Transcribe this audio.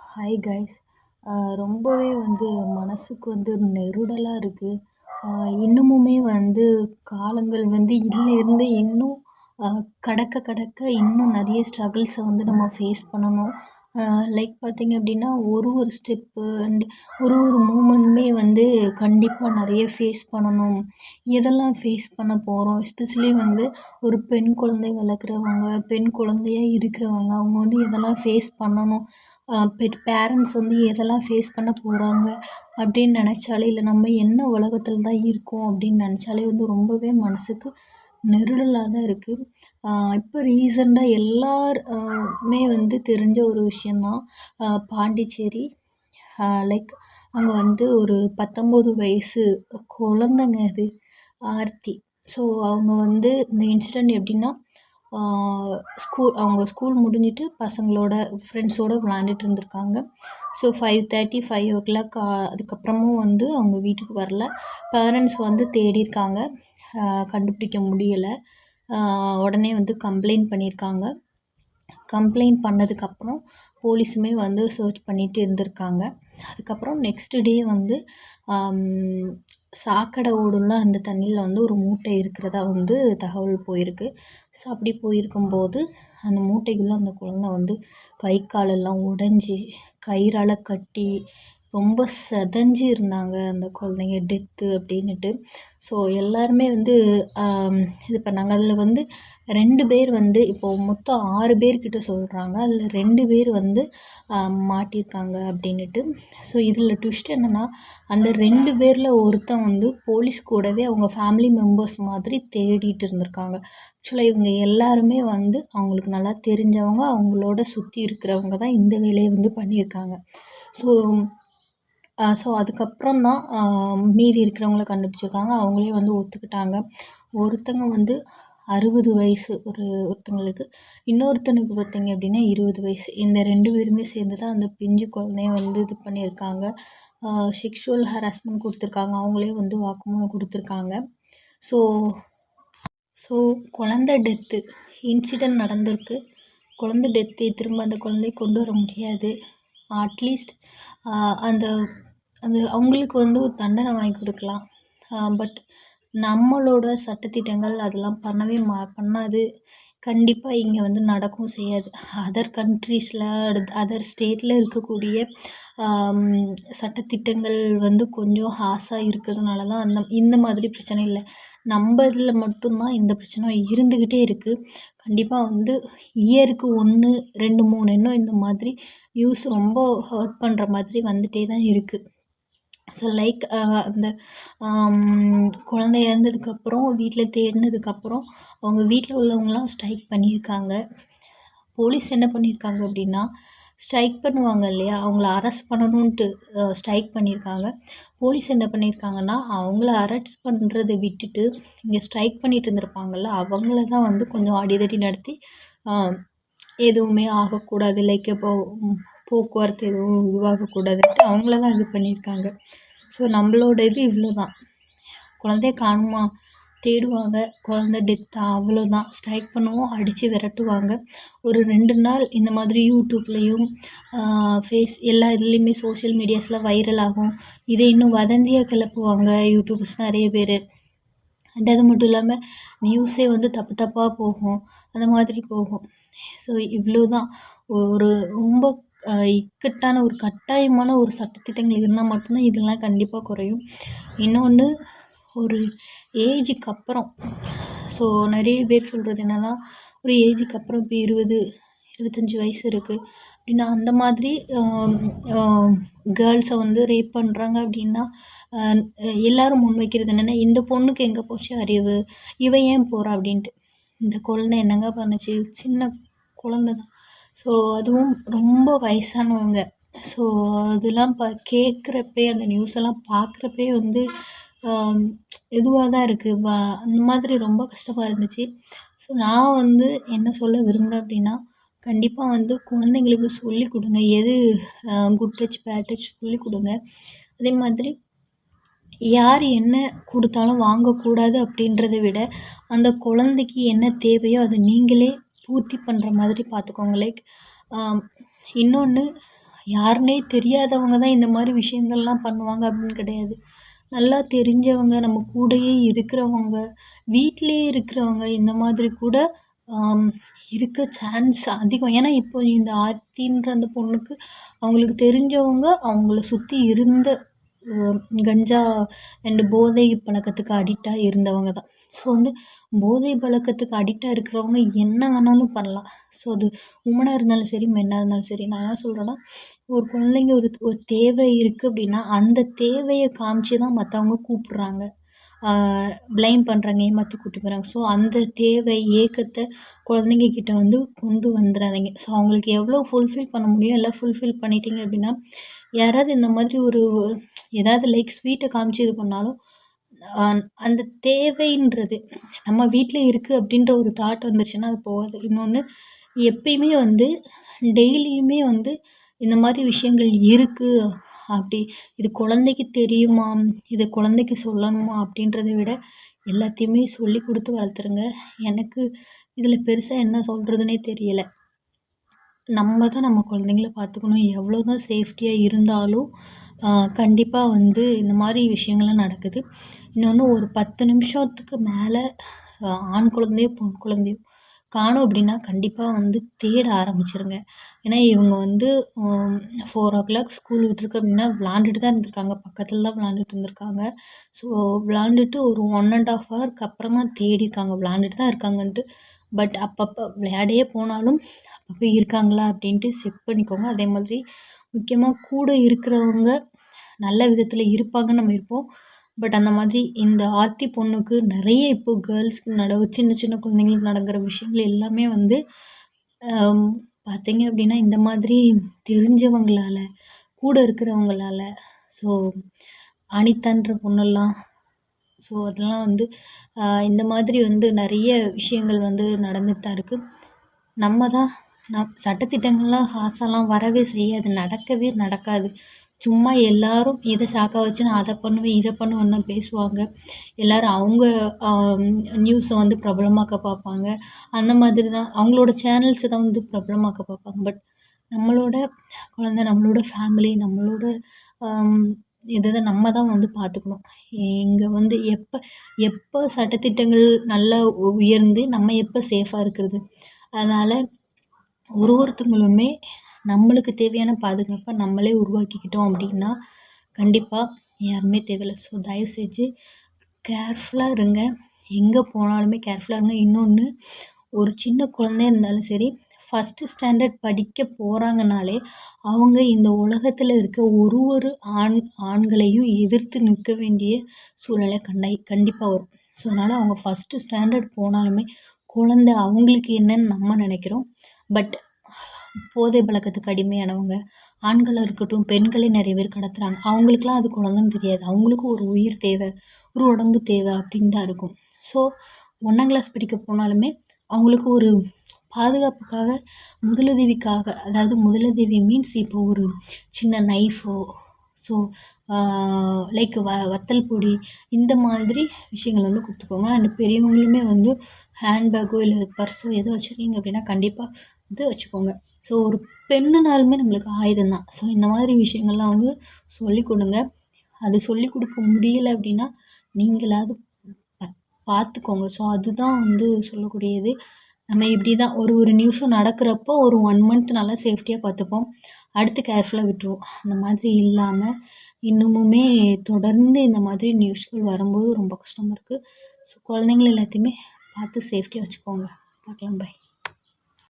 Hi guys ரொம்பவே வந்து மனசுக்கு வந்து நெருடலாக இருக்குது இன்னமுமே வந்து காலங்கள் வந்து இதிலேருந்து இன்னும் கடக்க கடக்க இன்னும் நிறைய ஸ்ட்ரகிள்ஸை வந்து நம்ம ஃபேஸ் பண்ணணும். லைக் பார்த்திங்க அப்படின்னா ஒரு ஒரு ஸ்டெப்பு அண்ட் ஒரு ஒரு மூமெண்ட்டுமே வந்து கண்டிப்பாக நிறைய ஃபேஸ் பண்ணணும். எதெல்லாம் ஃபேஸ் பண்ண போகிறோம் எஸ்பெஷலி வந்து ஒரு பெண் குழந்தை வளர்க்குறவங்க பெண் குழந்தையாக இருக்கிறவங்க அவங்க வந்து எதெல்லாம் ஃபேஸ் பண்ணணும்? பெட் பேரண்ட்ஸ் வந்து எதெல்லாம் ஃபேஸ் பண்ண போகிறாங்க அப்படின்னு நினச்சாலே இல்லை நம்ம என்ன உலகத்தில் தான் இருக்கோம் அப்படின்னு நினச்சாலே வந்து ரொம்பவே மனதுக்கு நெருடலாக தான் இருக்குது இப்போ ரீசெண்டாக எல்லாருமே வந்து தெரிஞ்ச ஒரு விஷயந்தான் பாண்டிச்சேரி. லைக் அங்கே வந்து ஒரு பத்தொம்போது வயசு குழந்தைங்க அது ஆர்த்தி. ஸோ அவங்க வந்து இந்த இன்சிடெண்ட் எப்படின்னா ஸ்கூல் அவங்க ஸ்கூல் முடிஞ்சிட்டு பசங்களோட ஃப்ரெண்ட்ஸோடு விளாண்டுட்டு இருந்திருக்காங்க. So five thirty five o'clock அதுக்கப்புறமும் வந்து அவங்க வீட்டுக்கு வரல. பேரண்ட்ஸ் வந்து தேடியிருக்காங்க கண்டுபிடிக்க முடியலை. உடனே வந்து கம்ப்ளைண்ட் பண்ணியிருக்காங்க கம்ப்ளைண்ட் பண்ணதுக்கப்புறம் போலீஸுமே வந்து சர்ச் பண்ணிட்டு இருந்திருக்காங்க. அதுக்கப்புறம் நெக்ஸ்ட் டே வந்து சாக்கடை ஓடும்ல அந்த தண்ணியில் வந்து ஒரு மூட்டை இருக்கிறதா வந்து தகவல் போயிருக்கு. ஸோ அப்படி போயிருக்கும்போது அந்த மூட்டைக்குள்ளே அந்த குழந்த வந்து கை காலெல்லாம் உடஞ்சி கயிறால் கட்டி ரொம்ப செதஞ்சு இருந்தாங்க அந்த குழந்தைங்க டெத்து அப்படின்னுட்டு. ஸோ எல்லாருமே வந்து இது பண்ணாங்க. அதில் வந்து ரெண்டு பேர் வந்து இப்போது மொத்தம் ஆறு பேர்கிட்ட சொல்கிறாங்க அதில் ரெண்டு பேர் வந்து மாட்டியிருக்காங்க அப்படின்னுட்டு. ஸோ இதில் ட்விஸ்ட் என்னென்னா அந்த ரெண்டு பேரில் ஒருத்தன் வந்து போலீஸ் கூடவே அவங்க ஃபேமிலி மெம்பர்ஸ் மாதிரி தேடிட்டு இருந்திருக்காங்க. ஆக்சுவலாக இவங்க எல்லாருமே வந்து அவங்களுக்கு நல்லா தெரிஞ்சவங்க அவங்களோட சுற்றி இருக்கிறவங்க தான் இந்த வேலையை வந்து பண்ணியிருக்காங்க. ஸோ ஸோ அதுக்கப்புறம் தான் மீதி இருக்கிறவங்கள கண்டுபிடிச்சிருக்காங்க. அவங்களே வந்து ஒத்துக்கிட்டாங்க. ஒருத்தங்க வந்து அறுபது வயசு ஒரு ஒருத்தங்களுக்கு. இன்னொருத்தனுக்கு பார்த்தீங்க அப்படின்னா இருபது வயசு. இந்த ரெண்டு பேருமே சேர்ந்து தான் அந்த பிஞ்சு குழந்தைய வந்து இது பண்ணியிருக்காங்க. செக்ஷுவல் ஹராஸ்மெண்ட் கொடுத்துருக்காங்க. அவங்களே வந்து வாக்குமூலம் கொடுத்துருக்காங்க. ஸோ ஸோ குழந்த டெத்து இன்சிடெண்ட் நடந்திருக்கு. குழந்த டெத்து திரும்ப அந்த குழந்தைய கொண்டு வர முடியாது. அட்லீஸ்ட் அந்த அது அவங்களுக்கு வந்து ஒரு தண்டனை வாங்கி கொடுக்கலாம். பட் நம்மளோட சட்டத்திட்டங்கள் அதெல்லாம் பண்ணவே மா பண்ணாது. கண்டிப்பாக இங்கே வந்து நடக்கவும் செய்யாது. அதர் கண்ட்ரீஸில் அதர் ஸ்டேட்டில் இருக்கக்கூடிய சட்டத்திட்டங்கள் வந்து கொஞ்சம் ஹாஸாக இருக்கிறதுனால தான் அந்த இந்த மாதிரி பிரச்சனை இல்லை. நம்ம இதில் மட்டும்தான் இந்த பிரச்சனை இருந்துக்கிட்டே இருக்குது கண்டிப்பாக வந்து இயருக்கு ஒன்று ரெண்டு மூணு இன்னும் இந்த மாதிரி நியூஸ் ரொம்ப ஹர்ட் பண்ணுற மாதிரி வந்துகிட்டே தான் இருக்குது ஸோ லைக் uh, அந்த um, குழந்தை இறந்ததுக்கப்புறம் வீட்டில் தேடினதுக்கப்புறம் அவங்க வீட்டில் உள்ளவங்களாம் ஸ்ட்ரைக் பண்ணியிருக்காங்க. போலீஸ் என்ன பண்ணியிருக்காங்க அப்படின்னா ஸ்ட்ரைக் பண்ணுவாங்க இல்லையா? அவங்கள அரெஸ்ட் பண்ணணுன்ட்டு ஸ்ட்ரைக் பண்ணியிருக்காங்க. போலீஸ் என்ன பண்ணியிருக்காங்கன்னா அவங்கள அரெஸ்ட் பண்ணுறதை விட்டுட்டு இங்கே ஸ்ட்ரைக் பண்ணிட்டு இருந்திருப்பாங்கள்ல அவங்கள தான் வந்து கொஞ்சம் அடிதடி நடத்தி எதுவுமே ஆகக்கூடாது. லைக் இப்போ போக்குவரத்து எதுவும் உருவாகக்கூடாதுன்ட்டு அவங்கள தான் இது பண்ணியிருக்காங்க. ஸோ நம்மளோட இது இவ்வளோ தான் குழந்தைய காணுமா? தேடுவாங்க. குழந்த டெத்தா அவ்வளோதான். ஸ்ட்ரைக் பண்ணுவோம் அடித்து விரட்டுவாங்க. ஒரு ரெண்டு நாள் இந்த மாதிரி யூடியூப்லேயும் ஃபேஸ் எல்லா இதுலேயுமே சோஷியல் மீடியாஸில் வைரல் ஆகும். இதை இன்னும் வதந்தியாக கிளப்புவாங்க யூடியூபர்ஸ் நிறைய பேர். அண்ட் அது மட்டும் இல்லாமல் நியூஸே வந்து தப்பு தப்பாக போகும். அந்த மாதிரி போகும். ஸோ இவ்வளோ தான் ஒரு ரொம்ப இக்கட்டான ஒரு கட்டாயமான ஒரு சட்டத்திட்டங்கள் இருந்தால் மட்டும்தான் இதெல்லாம் கண்டிப்பாக குறையும். இன்னொன்று ஒரு ஏஜுக்கு அப்புறம் ஸோ நிறைய பேர் சொல்கிறது என்னென்னா ஒரு ஏஜுக்கு அப்புறம் இப்போ இருபது இருபத்தஞ்சி வயசு இருக்குது அப்படின்னா அந்த மாதிரி கேர்ள்ஸை வந்து ரேப் பண்ணுறாங்க அப்படின்னா எல்லோரும் முன்வைக்கிறது என்னென்னா இந்த பொண்ணுக்கு எங்கே போச்சு அறிவு? இவன் ஏன் போகிறா அப்படின்ட்டு. இந்த குழந்தை என்னங்க பண்ணுச்சு? சின்ன குழந்த தான். ஸோ அதுவும் ரொம்ப வயசானவங்க. ஸோ அதெல்லாம் ப கேட்குறப்பயே அந்த நியூஸ் எல்லாம் பார்க்குறப்பயே வந்து இதுவாக தான் இருக்குது வ அந்த மாதிரி ரொம்ப கஷ்டமாக இருந்துச்சு. ஸோ நான் வந்து என்ன சொல்ல விரும்புகிறேன் அப்படின்னா கண்டிப்பாக வந்து குழந்தைங்களுக்கு சொல்லிக் கொடுங்க. எது குட் டச் பேட் டச் சொல்லிக் கொடுங்க. அதே மாதிரி யார் என்ன கொடுத்தாலும் வாங்கக்கூடாது அப்படின்றத விட அந்த குழந்தைக்கு என்ன தேவையோ அதை நீங்களே பூர்த்தி பண்ணுற மாதிரி பார்த்துக்கோங்க லைக் இன்னொன்று யாருன்னே தெரியாதவங்க தான் இந்த மாதிரி விஷயங்கள்லாம் பண்ணுவாங்க அப்படின்னு கிடையாது. நல்லா தெரிஞ்சவங்க நம்ம கூடயே இருக்கிறவங்க வீட்டிலேயே இருக்கிறவங்க இந்த மாதிரி கூட இருக்க சான்ஸ் அதிகம். ஏன்னா இப்போ இந்த ஆர்த்தின்ற அந்த பொண்ணுக்கு அவங்களுக்கு தெரிஞ்சவங்க அவங்கள சுற்றி இருந்த கஞ்சா அண்டு போதை பழக்கத்துக்கு அடிக்டாக இருந்தவங்க தான். ஸோ வந்து போதை பழக்கத்துக்கு அடிக்டாக இருக்கிறவங்க என்ன வேணாலும் பண்ணலாம். ஸோ அது உமனாக இருந்தாலும் சரி மென்னாக இருந்தாலும் சரி நான் என்ன சொல்கிறேன்னா ஒரு குழந்தைங்க ஒரு ஒரு தேவை இருக்குது அப்படின்னா அந்த தேவையை காமிச்சு தான் மற்றவங்க கூப்பிட்றாங்க. ப்ளைம் பண்ணுறாங்க ஏமாற்றி கூட்டி போகிறாங்க ஸோ அந்த தேவை ஏக்கத்தை குழந்தைங்க கிட்ட வந்து கொண்டு வந்துடாதீங்க ஸோ அவங்களுக்கு எவ்வளோ ஃபுல்ஃபில் பண்ண முடியும் எல்லாம் ஃபுல்ஃபில் பண்ணிட்டீங்க அப்படின்னா யாராவது இந்த மாதிரி ஒரு ஏதாவது லைக் ஸ்வீட்டை காமிச்சு இது பண்ணாலும் அந்த தேவைன்றது நம்ம வீட்டில் இருக்குது அப்படின்ற ஒரு தாட் வந்துருச்சுன்னா அது போகாது. இன்னொன்று எப்பயுமே வந்து டெய்லியுமே வந்து இந்த மாதிரி விஷயங்கள் இருக்குது அப்படி இது குழந்தைக்கு தெரியுமா இது குழந்தைக்கு சொல்லணுமா அப்படின்றத விட எல்லாத்தையுமே சொல்லி கொடுத்து வளர்த்துருங்க. எனக்கு இதில் பெருசாக என்ன சொல்கிறதுனே தெரியலை. நம்ம தான் நம்ம குழந்தைங்கள பார்த்துக்கணும். எவ்வளோ தான் சேஃப்டியாக இருந்தாலும் கண்டிப்பாக வந்து இந்த மாதிரி விஷயங்கள்லாம் நடக்குது. இன்னொன்று ஒரு பத்து நிமிஷத்துக்கு மேலே ஆண் குழந்தையோ பெண் குழந்தையோ காணும் அப்படின்னா கண்டிப்பாக வந்து தேட ஆரம்பிச்சிருங்க. ஏன்னா இவங்க வந்து ஃபோர் ஓ கிளாக் ஸ்கூல் விட்டுருக்கு அப்படின்னா விளாண்டுட்டு தான் இருந்திருக்காங்க. பக்கத்தில் தான் விளாண்டுட்டு இருந்திருக்காங்க. ஸோ விளாண்டுட்டு ஒரு ஒன் அண்ட் ஆஃப் ஹவருக்கு அப்புறமா தேடிருக்காங்க விளாண்டுட்டு தான் இருக்காங்கன்ட்டு. பட் அப்பப்போ விளையாடையே போனாலும் அப்பப்போ இருக்காங்களா அப்படின்ட்டு செக் பண்ணிக்கோங்க. அதே மாதிரி முக்கியமாக கூட இருக்கிறவங்க நல்ல விதத்தில் இருப்பாங்கன்னு நம்ம இருப்போம். பட் அந்த மாதிரி இந்த ஆர்த்தி பொண்ணுக்கு நிறைய இப்போ கேர்ள்ஸ்க்கு நடவு சின்ன சின்ன குழந்தைங்களுக்கு நடக்கிற விஷயங்கள் எல்லாமே வந்து பார்த்தீங்க அப்படின்னா இந்த மாதிரி தெரிஞ்சவங்களால கூட இருக்கிறவங்களால ஸோ அனிதான்ற பொண்ணெல்லாம் ஸோ அதெல்லாம் வந்து இந்த மாதிரி வந்து நிறைய விஷயங்கள் வந்து நடந்துட்டு தான் இருக்குது நம்ம தான் நம் சட்டத்திட்டங்கள்லாம் ஆசைலாம் வரவே செய்யாது நடக்கவே நடக்காது. சும்மா எல்லாரும் இதை சாக்கா வச்சு நான் அதை பண்ணுவேன் இதை பண்ணுவேன்னு தான் பேசுவாங்க. எல்லோரும் அவங்க நியூஸை வந்து பிரபலமாக்க பார்ப்பாங்க. அந்த மாதிரி தான். அவங்களோட சேனல்ஸை தான் வந்து பிரபலமாக்க பார்ப்பாங்க. பட் நம்மளோட குழந்த நம்மளோட ஃபேமிலி நம்மளோட இதை தான் நம்ம தான் வந்து பார்த்துக்கணும். இங்கே வந்து எப்போ எப்போ சட்டத்திட்டங்கள் நல்லா உயர்ந்து நம்ம எப்போ சேஃபாக இருக்கிறது? அதனால் ஒரு ஒருத்தங்களுமே நம்மளுக்கு தேவையான பாதுகாப்பை நம்மளே உருவாக்கிக்கிட்டோம் அப்படின்னா கண்டிப்பாக யாருமே தேவையில்ல. ஸோ தயவு செஞ்சு கேர்ஃபுல்லாக இருங்க. எங்கே போனாலுமே கேர்ஃபுல்லாக இருங்க. இன்னொன்று ஒரு சின்ன குழந்தையா இருந்தாலும் சரி ஃபஸ்ட்டு ஸ்டாண்டர்ட் படிக்க போகிறாங்கனாலே அவங்க இந்த உலகத்தில் இருக்க ஒரு ஒரு ஆண் ஆண்களையும் எதிர்த்து நிற்க வேண்டிய சூழ்நிலை கண்டாய் கண்டிப்பாக வரும். ஸோ அதனால் அவங்க ஃபஸ்ட்டு ஸ்டாண்டர்ட் போனாலுமே குழந்த அவங்களுக்கு என்னன்னு நம்ம நினைக்கிறோம். பட் போதை பழக்கத்துக்கு அடிமையானவங்க ஆண்களாக இருக்கட்டும் பெண்களே நிறைய பேர் கடத்துகிறாங்க அவங்களுக்குலாம் அது குழந்தைன்னு தெரியாது. அவங்களுக்கும் ஒரு உயிர் தேவை ஒரு உடம்பு தேவை அப்படின்னு தான் இருக்கும். ஸோ ஒன்றாம் கிளாஸ் படிக்க போனாலுமே அவங்களுக்கு ஒரு பாதுகாப்புக்காக முதலுதவிக்காக அதாவது முதலுதவி மீன்ஸ் இப்போ ஒரு சின்ன நைஃபோ ஸோ லைக் வ வத்தல் பொடி இந்த மாதிரி விஷயங்கள் வந்து கொடுத்துக்கோங்க. அண்ட் பெரியவங்களுமே வந்து ஹேண்ட்பேக்கோ இல்லை பர்ஸோ எதோ வச்சுருக்கீங்க அப்படின்னா கண்டிப்பாக வந்து வச்சுக்கோங்க. ஸோ ஒரு பெண்ணுனாலுமே நம்மளுக்கு ஆயுதம் தான் ஸோ இந்த மாதிரி விஷயங்கள்லாம் வந்து சொல்லிக் கொடுங்க. அது சொல்லிக் கொடுக்க முடியலை அப்படின்னா நீங்களாவது பார்த்துக்கோங்க ஸோ அதுதான் வந்து சொல்லக்கூடியது. நம்ம இப்படி தான் ஒரு ஒரு நியூஸும் நடக்கிறப்போ ஒரு ஒன் மந்த் நல்லா சேஃப்டியாக பார்த்துப்போம் அடுத்து கேர்ஃபுல்லாக விட்டுருவோம். அந்த மாதிரி இல்லாமல் இன்னமுமே தொடர்ந்து இந்த மாதிரி நியூஸ்கள் வரும்போது ரொம்ப கஷ்டமாக இருக்குது ஸோ குழந்தைங்கள எல்லாத்தையுமே பார்த்து சேஃப்டியாக வச்சுக்கோங்க. பார்க்கலாம். பாய்